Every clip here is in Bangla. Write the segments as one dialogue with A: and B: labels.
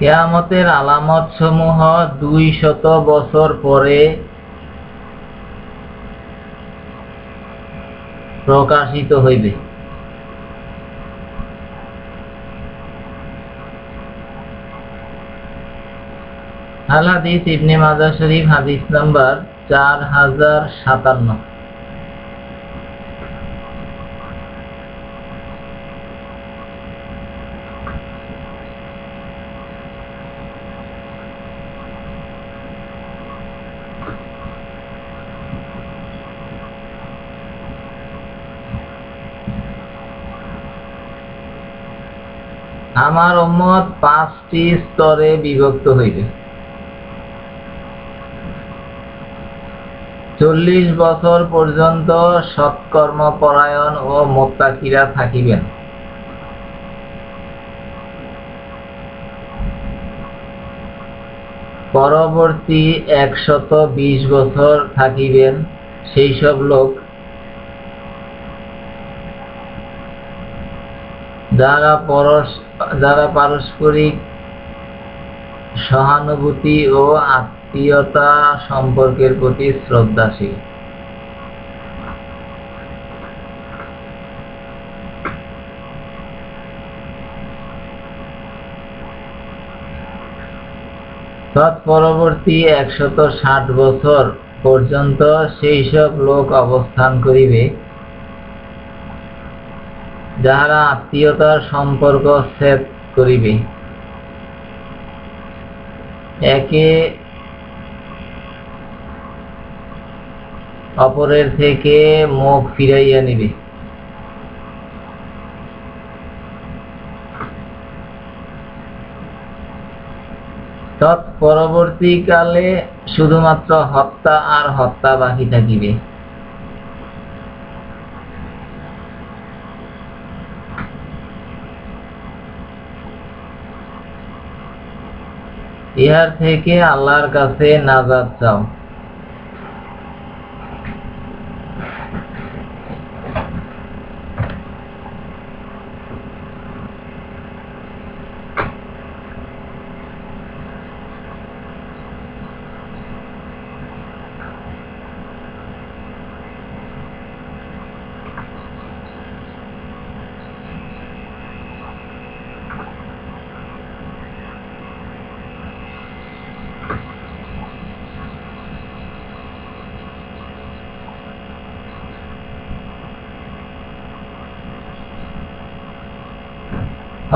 A: কেয়ামতের আলামত সমূহ দুই শত বছর পরে প্রকাশিত হইবে। আল হাদিস ইবনে মাজাহ শরীফ হাদিস নাম্বার চার হাজার সাতান্ন। আমার উম্মত পাঁচটি স্তরে বিভক্ত হইবে। চল্লিশ বছর পর্যন্ত সৎকর্ম পরায়ণ ও মোত্তাকিরা থাকিবেন। পরবর্তী একশত বিশ বছর থাকিবেন সেই সব লোক যারা পরস, যারা পারস্পরিক সহানুভূতি ও আত্মীয়তা সম্পর্কের প্রতি শ্রদ্ধাশীল। তৎপরবর্তী একশত ষাট বছর পর্যন্ত সেই সব লোক অবস্থান করিবে। যাহারা আত্মীয়তার সম্পর্ক ছেদ করিবে। একে অপরের থেকে মুখ ফিরাইয়া নিবে। তৎপরবর্তীকালে শুধুমাত্র হত্যা আর হত্যা বাকি থাকিবে। ইহার থেকে আল্লাহর কাছে নাজাত চাও।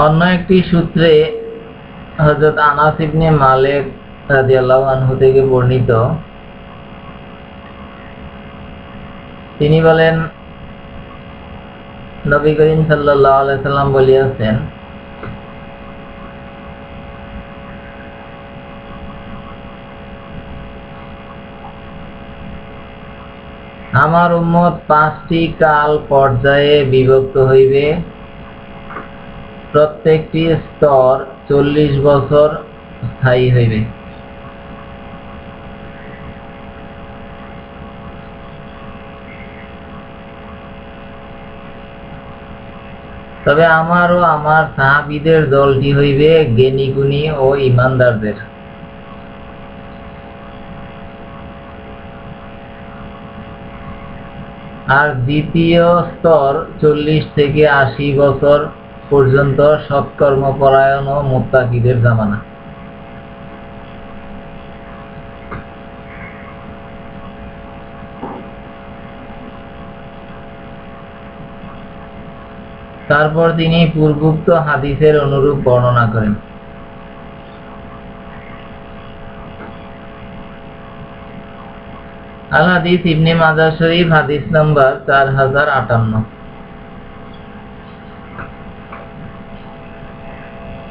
A: অন্য একটি সূত্রে হযরত আনাস ইবনে মালিক রাদিয়াল্লাহু আনহু থেকে বর্ণিত। তিনি বলেন, নবী করিম সাল্লাল্লাহু আলাইহি সাল্লাম বলিয়াছেন, আমার উম্মত পাঁচটি কাল পর্যায়ে বিভক্ত হইবে। প্রত্যেকটি স্তর চল্লিশ বছর স্থায়ী হইবে। তবে আমার ও আমার সাহাবিদের দলটি হইবে জ্ঞানীগুণী ও ইমানদারদের। আর দ্বিতীয় স্তর চল্লিশ থেকে আশি বছর পর্যন্ত সৎকর্মপরায়ণ ও মোত্তাকিদের জামানা। তারপর তিনি পূর্বোক্ত হাদিসের অনুরূপ বর্ণনা করেন। আল হাদিস ইবনে মাজাহ শরীফ হাদিস নাম্বার চার হাজার আটান্ন।